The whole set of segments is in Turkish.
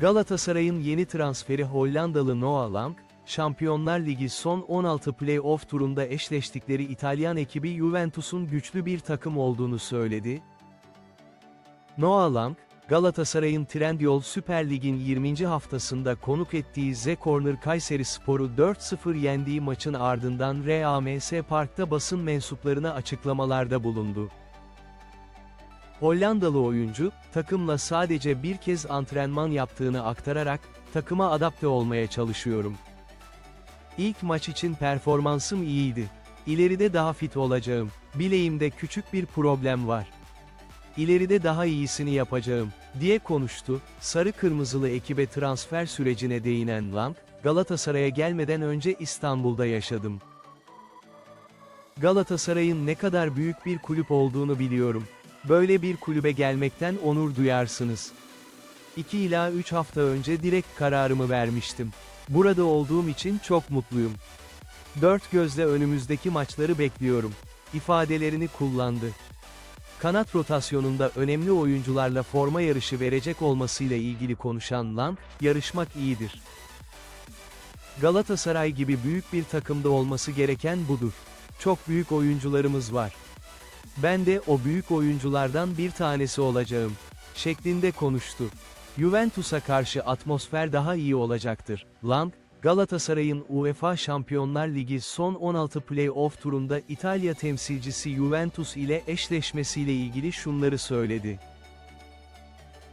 Galatasaray'ın yeni transferi Hollandalı Noah Lang, Şampiyonlar Ligi son 16 play-off turunda eşleştikleri İtalyan ekibi Juventus'un güçlü bir takım olduğunu söyledi. Noah Lang, Galatasaray'ın Trendyol Süper Lig'in 20. haftasında konuk ettiği Z Corner Kayseri Spor'u 4-0 yendiği maçın ardından RAMS Park'ta basın mensuplarına açıklamalarda bulundu. Hollandalı oyuncu, takımla sadece bir kez antrenman yaptığını aktararak, takıma adapte olmaya çalışıyorum. İlk maç için performansım iyiydi. İleride daha fit olacağım. Bileğimde küçük bir problem var. İleride daha iyisini yapacağım, diye konuştu. Sarı kırmızılı ekibe transfer sürecine değinen Lang, Galatasaray'a gelmeden önce İstanbul'da yaşadım. Galatasaray'ın ne kadar büyük bir kulüp olduğunu biliyorum. Böyle bir kulübe gelmekten onur duyarsınız. 2 ila 3 hafta önce direkt kararımı vermiştim. Burada olduğum için çok mutluyum. Dört gözle önümüzdeki maçları bekliyorum. ifadelerini kullandı. Kanat rotasyonunda önemli oyuncularla forma yarışı verecek olmasıyla ilgili konuşan Lang, yarışmak iyidir. Galatasaray gibi büyük bir takımda olması gereken budur. Çok büyük oyuncularımız var. Ben de o büyük oyunculardan bir tanesi olacağım. şeklinde konuştu. Juventus'a karşı atmosfer daha iyi olacaktır. Lang, Galatasaray'ın UEFA Şampiyonlar Ligi son 16 play-off turunda İtalya temsilcisi Juventus ile eşleşmesiyle ilgili şunları söyledi.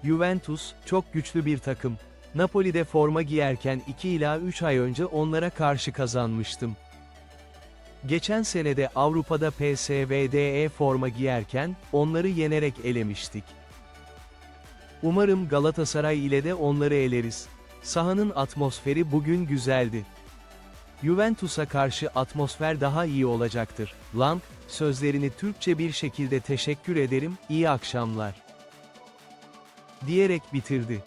Juventus, çok güçlü bir takım. Napoli'de forma giyerken 2 ila 3 ay önce onlara karşı kazanmıştım. Geçen senede Avrupa'da PSV'de forma giyerken, onları yenerek elemiştik. Umarım Galatasaray ile de onları eleriz. Sahanın atmosferi bugün güzeldi. Juventus'a karşı atmosfer daha iyi olacaktır. Lang, sözlerini Türkçe bir şekilde teşekkür ederim, iyi akşamlar. Diyerek bitirdi.